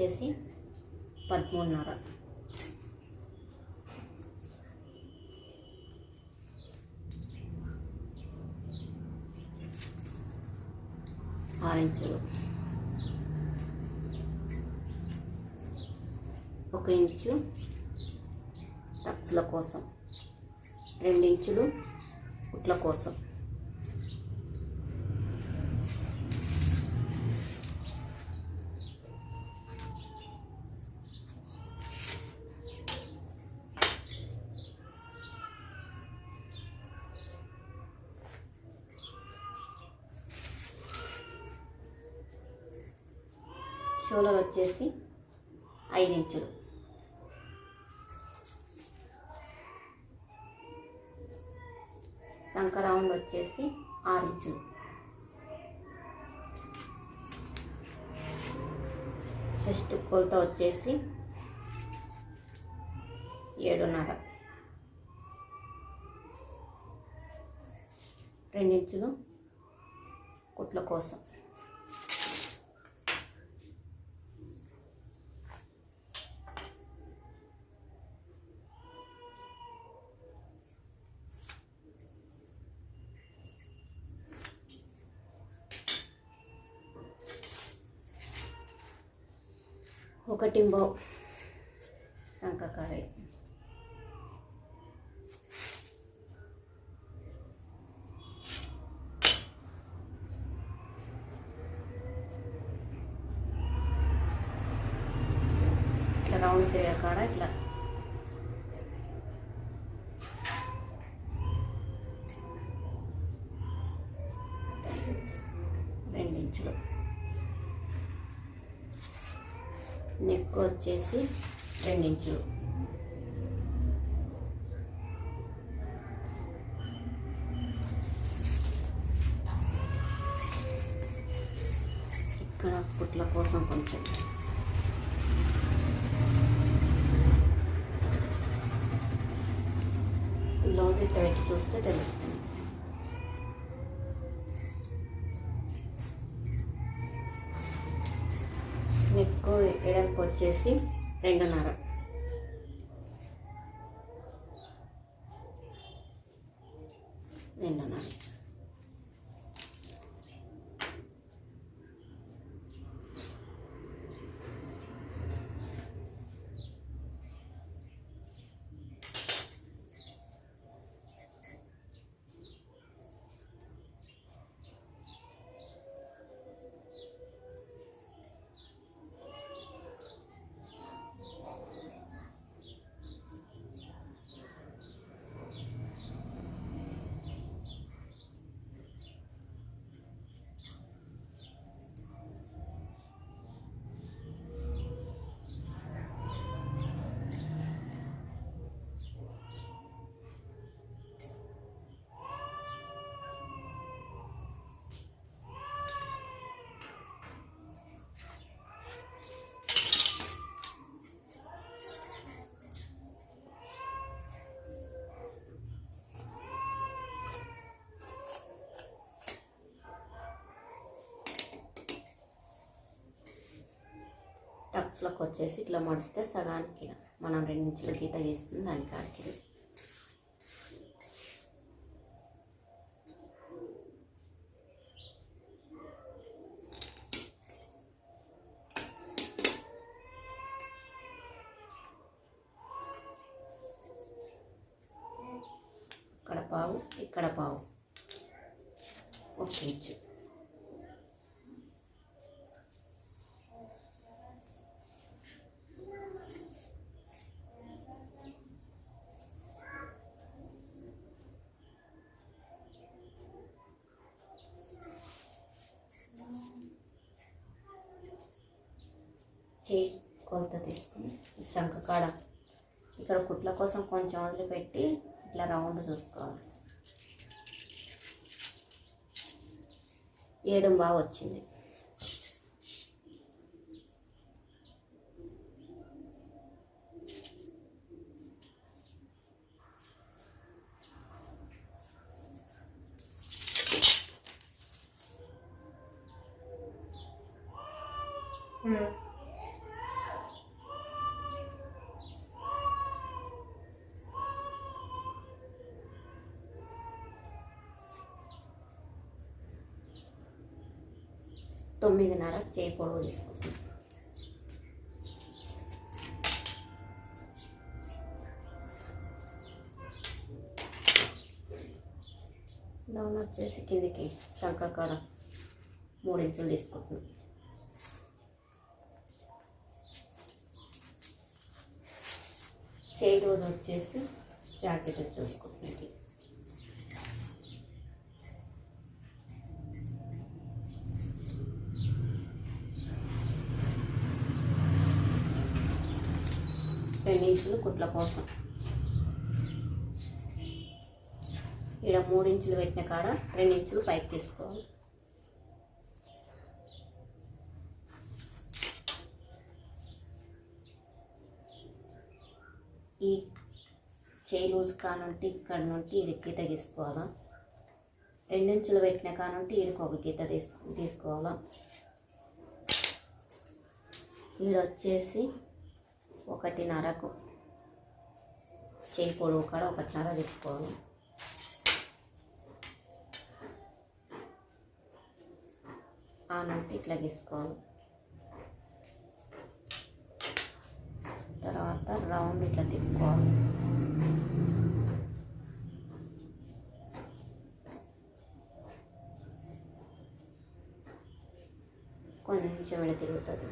వచ్చేసి పదమూడున్నర. ఆరు ఇంచులు ఒక ఇంచు టక్స్ల కోసం. రెండు ఇంచులు కోసం. షోలర్ వచ్చేసి ఐదు ఇంచులు సంక రౌండ్ వచ్చేసి ఆరు ఇంచులు చెస్ట్ కొలత వచ్చేసి ఏడున్నర. రెండించులు కుట్ల కోసం. ఒకటి బౌ శంఖకాయ ఇట్లా రౌండ్ తిరిగే కాడ ఇట్లా రెండించులు నెక్ వచ్చేసి రెండించులు ఇక్కడ పుట్ల కోసం కొంచెం. బ్లౌజ్ ఇక్కడ పెట్టి చూస్తే తెలుస్తుంది. వచ్చేసి రెండున్నర టక్స్లోకి వచ్చేసి ఇట్లా మడిస్తే సగానికి మనం రెండు ఇంచుల గీత గీస్తుంది దానికి ఆడికి ఇక్కడ పావు ఇక్కడ పావు. ఒక ఇంచు చేయి కొలత తీసుకుని ఈ శంఖ కాడ ఇక్కడ కుట్ల కోసం కొంచెం వదిలిపెట్టి ఇట్లా రౌండ్ చూసుకోవాలి ఏడుంబా బాగా వచ్చింది తొమ్మిదిన్నర చేయి పొడవు తీసుకుంటాం డౌన్ వచ్చేసి కిందికి సంకకాడ మూడు ఇంచులు తీసుకుంటున్నాం. చేయి రోజు వచ్చేసి జాకెట్ చూసుకుంటున్నది రెండు ఇంచులు కుట్ల కోసం. ఇక్కడ మూడు ఇంచులు పెట్టిన కాడ రెండు ఇంచులు పైకి తీసుకోవాలి. ఈ చేయి లూజ్ కానుంటి ఇక్కడ నుండి ఇది గీత తీసుకోవాలా రెండించులు పెట్టిన కానుంటి ఈడికి ఒక గీత తీసుకో తీసుకోవాలా? ఈడ వచ్చేసి ఒకటిన్నరకు చేయి పొడవు కాడ ఒకటిన్నర తీసుకోవాలి. ఆ నుండి ఇట్లా తీసుకోవాలి తర్వాత రౌండ్ ఇట్లా తిప్పుకోవాలి. కొంచెం ఇడ తిరుగుతుంది.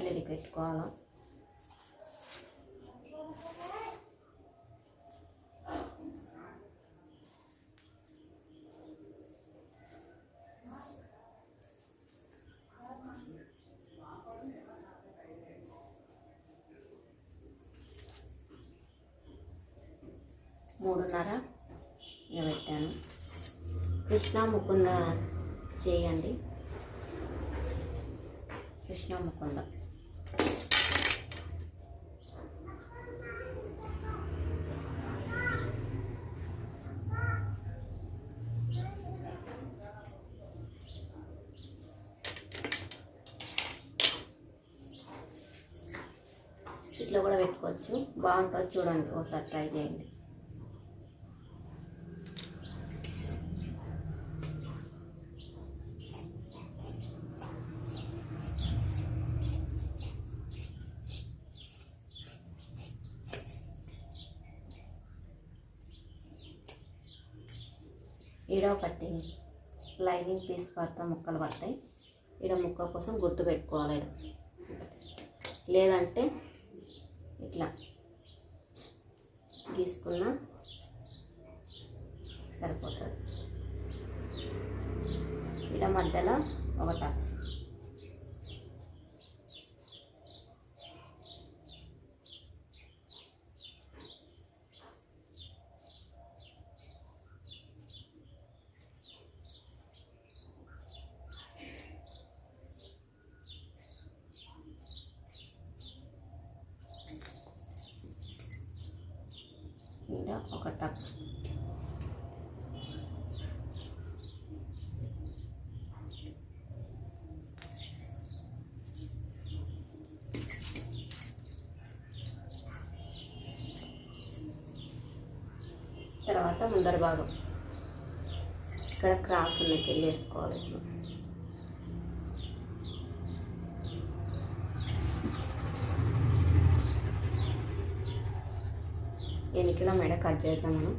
రెండు పెట్టుకోవాలి. మూడున్నర. ఇక పెట్టాను. కృష్ణ ముకుంద చేయండి. కృష్ణ ముకుంద. ఇట్లా కూడా పెట్టుకోవచ్చు. బాగుంటుంది చూడండి ఒకసారి ట్రై చేయండి. ఈడ ఒకటి లైనింగ్ పీస్ పడతా ముక్కలు పడతాయి. ఈడ ముక్క కోసం గుర్తు పెట్టుకోవాలి లేదంటే ఇట్లా తీసుకున్న సరిపోతుంది. ఈడ మధ్యలో ఒక టక్స్ ఈడ ఒక టక్స్ తర్వాత ముందర భాగం. ఇక్కడ క్రాస్ ఉన్నకి వెళ్ళి వేసుకోవాలి. ఇట్లా ఎనికిలో మెడ కట్ చేద్దాం మనం.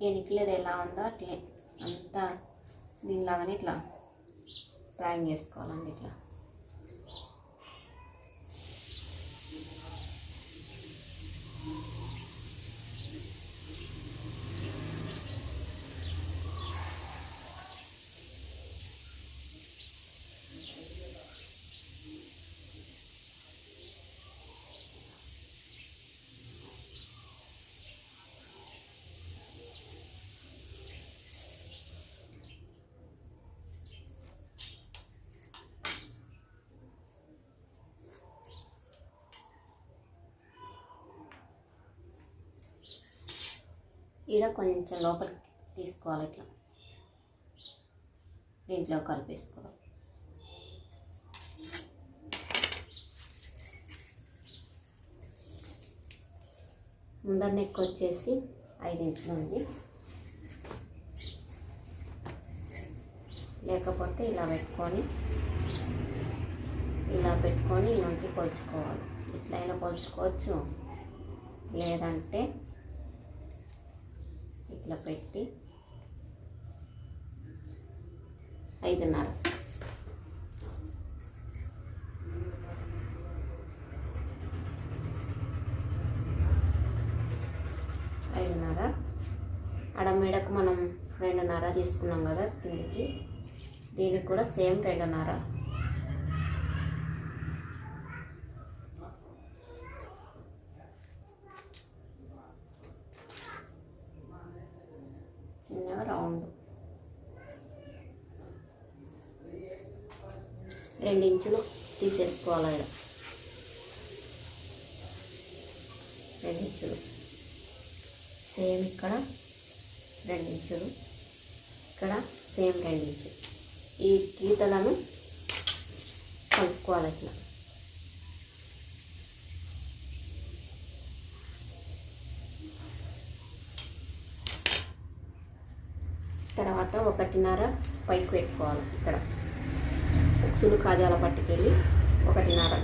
ఎనికిలేదు ఎలా ఉందో అట్లే. అంతా దీనిలాగానే ఇట్లా డ్రాయింగ్ చేసుకోవాలండి ఇట్లా. ఈడ కొంచెం లోపలికి తీసుకోవాలి ఇట్లా. దీంట్లో కలిపేసుకోవాలి. ముందర నెక్ వచ్చేసి ఐదు ఇంచులు ఉంది లేకపోతే ఇలా పెట్టుకొని ఇలా పెట్టుకొని ఇంటి కొలుచుకోవాలి ఇట్లయినా కొలుచుకోవచ్చు లేదంటే ఇట్లా పెట్టి ఐదున్నర. ఐదున్నర. ఆడ మీడకు మనం రెండున్నర తీసుకున్నాం కదా కిందికి. దీనికి కూడా సేమ్ రెండున్నర చిన్నగా రౌండ్ రెండు ఇంచులు తీసేసుకోవాలి ఈడ. రెండు ఇంచులు ఇక్కడ రెండు ఇంచులు ఇక్కడ సేమ్ రెండు ఇంచులు ఈ గీతలను కలుపుకోవాలి ఇట్లా తర్వాత ఒకటిన్నర పైకి పెట్టుకోవాలి ఇక్కడ. ఉక్సులు కాజాల పట్టుకెళ్ళి ఒకటిన్నర.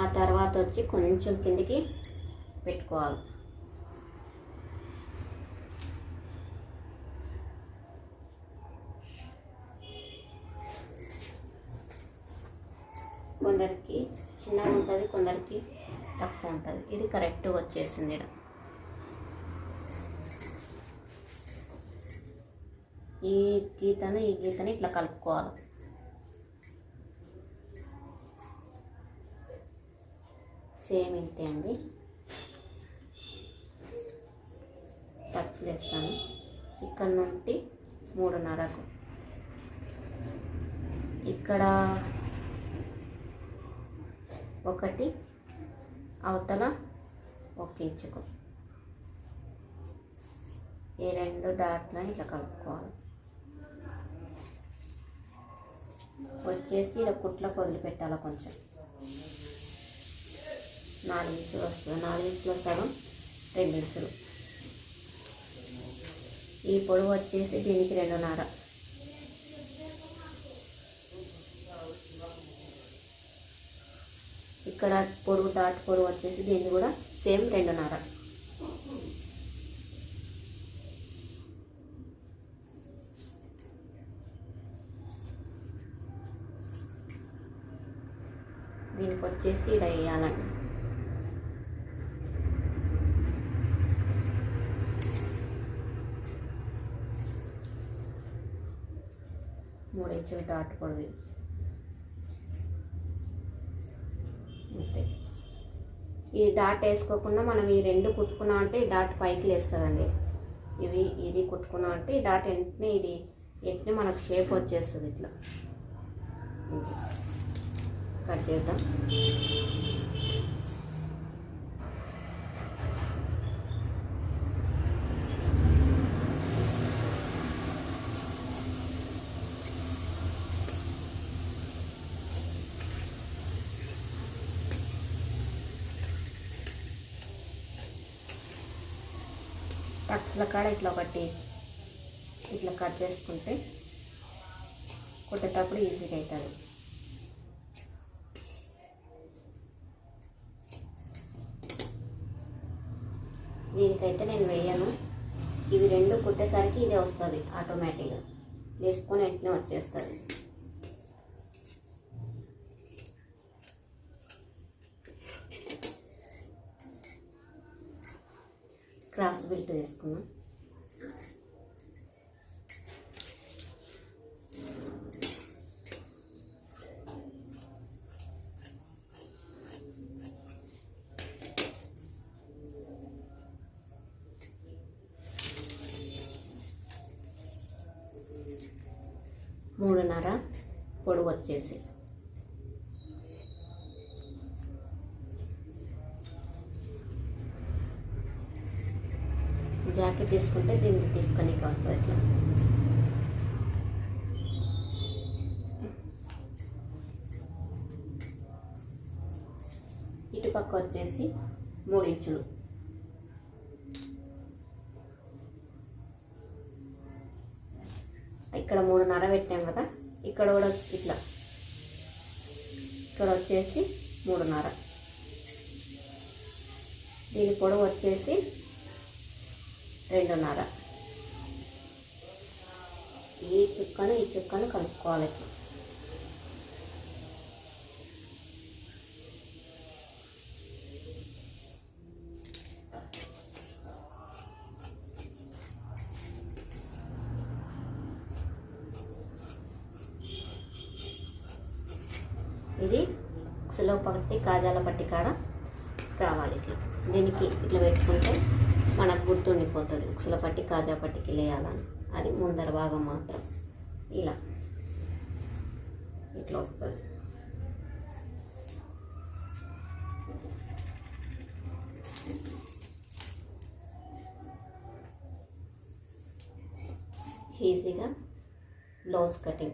ఆ తర్వాత వచ్చి కొంచెం కిందికి పెట్టుకోవాలి. కొందరికి చిన్నగా ఉంటుంది కొందరికి తక్కువ ఉంటుంది. ఇది కరెక్ట్గా వచ్చేసింది ఇక్కడ. ఈ గీతను ఈ గీతను ఇట్లా కలుపుకోవాలి. సేమ్ ఇంతే అండి. టచ్లు వేస్తాను ఇక్కడ నుండి మూడున్నరకు. ఇక్కడ ఒకటి అవతల ఒక ఇంచుకు. ఈ రెండు డాట్లను ఇట్లా కలుపుకోవాలి. వచ్చేసి ఇలా కుట్లకు వదిలిపెట్టాలి కొంచెం. నాలుగు ఇంచులు వస్తుంది. నాలుగు ఇంచులు సగం రెండు ఇంచులు ఈ పొడవు వచ్చేసి దీనికి రెండున్నర. ఇక్కడ పొడుగు డాట్ పొడుగు వచ్చేసి దీన్ని కూడా సేమ్ రెండున్నర. దీనికి వచ్చేసి ఇక్కడ వేయాలండి. మూడు ఇంచులు డాట్ పొడవి అంతే ఈ డాట్ వేసుకోకుండా మనం ఈ రెండు కుట్టుకున్నాం అంటే ఈ డాట్ పైకి లేస్తుందండి. ఇవి ఇది కుట్టుకున్నా అంటే ఈ డాట్ వెంటనే ఇది ఎట్నే మనకు షేప్ వచ్చేస్తుంది ఇట్లా. కట్ చేద్దాం. ఇట్లా కాడ ఇట్లా ఒకటి ఇట్లా కట్ చేసుకుంటే కుట్టేటప్పుడు ఈజీగా అవుతుంది దీనికైతే నేను వేయను. ఇవి రెండు కుట్టేసరికి ఇదే వస్తుంది ఆటోమేటిక్గా వేసుకొని వెంటనే వచ్చేస్తుంది. క్రాస్ బెల్ట్ వేసుకున్నాం మూడున్నర పొడవు వచ్చేసి. జాకెట్ తీసుకుంటే దీనికి తీసుకొని వస్తుంది ఇట్లా ఇటుపక్క వచ్చేసి మూడు ఇంచులు. ఇక్కడ మూడున్నర పెట్టాం కదా ఇక్కడ కూడా ఇట్లా. ఇక్కడ వచ్చేసి మూడున్నర దీని పొడవు వచ్చేసి రెండున్నర. ఈ చుక్కను ఈ చుక్కను కలుపుకోవాలి ఇట్లా ఇది ఉక్సులో పట్టి కాజాల పట్టి కాడ రావాలి ఇట్లా దీనికి ఇట్లా పెట్టుకుంటే మనకు గుర్తుండిపోతుంది ఉక్సుల పట్టి కాజా పట్టికి లేయాలని. అది ముందర భాగం మాత్రం ఇలా. ఇట్లా వస్తుంది. ఈజీగా బ్లౌజ్ కటింగ్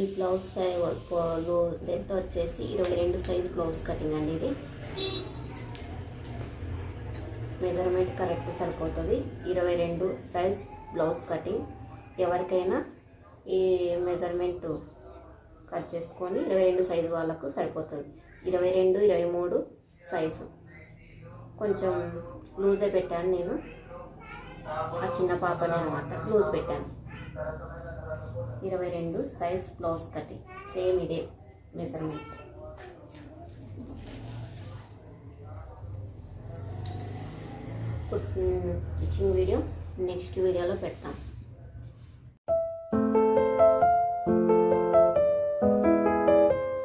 ఈ బ్లౌజ్ లెంత్ వచ్చేసి ఇరవై రెండు సైజు బ్లౌజ్ కటింగ్ అండి ఇది. మెజర్మెంట్ కరెక్ట్ సరిపోతుంది. ఇరవై రెండు సైజ్ బ్లౌజ్ కటింగ్ ఎవరికైనా ఈ మెజర్మెంట్ కట్ చేసుకొని ఇరవై రెండు సైజు వాళ్ళకు సరిపోతుంది. ఇరవై రెండు ఇరవై మూడు సైజు కొంచెం లూజే పెట్టాను నేను. ఆ చిన్న పాపనే అనమాట లూజ్ పెట్టాను. ఇరవై రెండు సైజ్ బ్లౌజ్ కటింగ్ సేమ్ ఇదే మెజర్మెంట్ కుట్టింగ్ వీడియో నెక్స్ట్ వీడియోలో పెడతాం.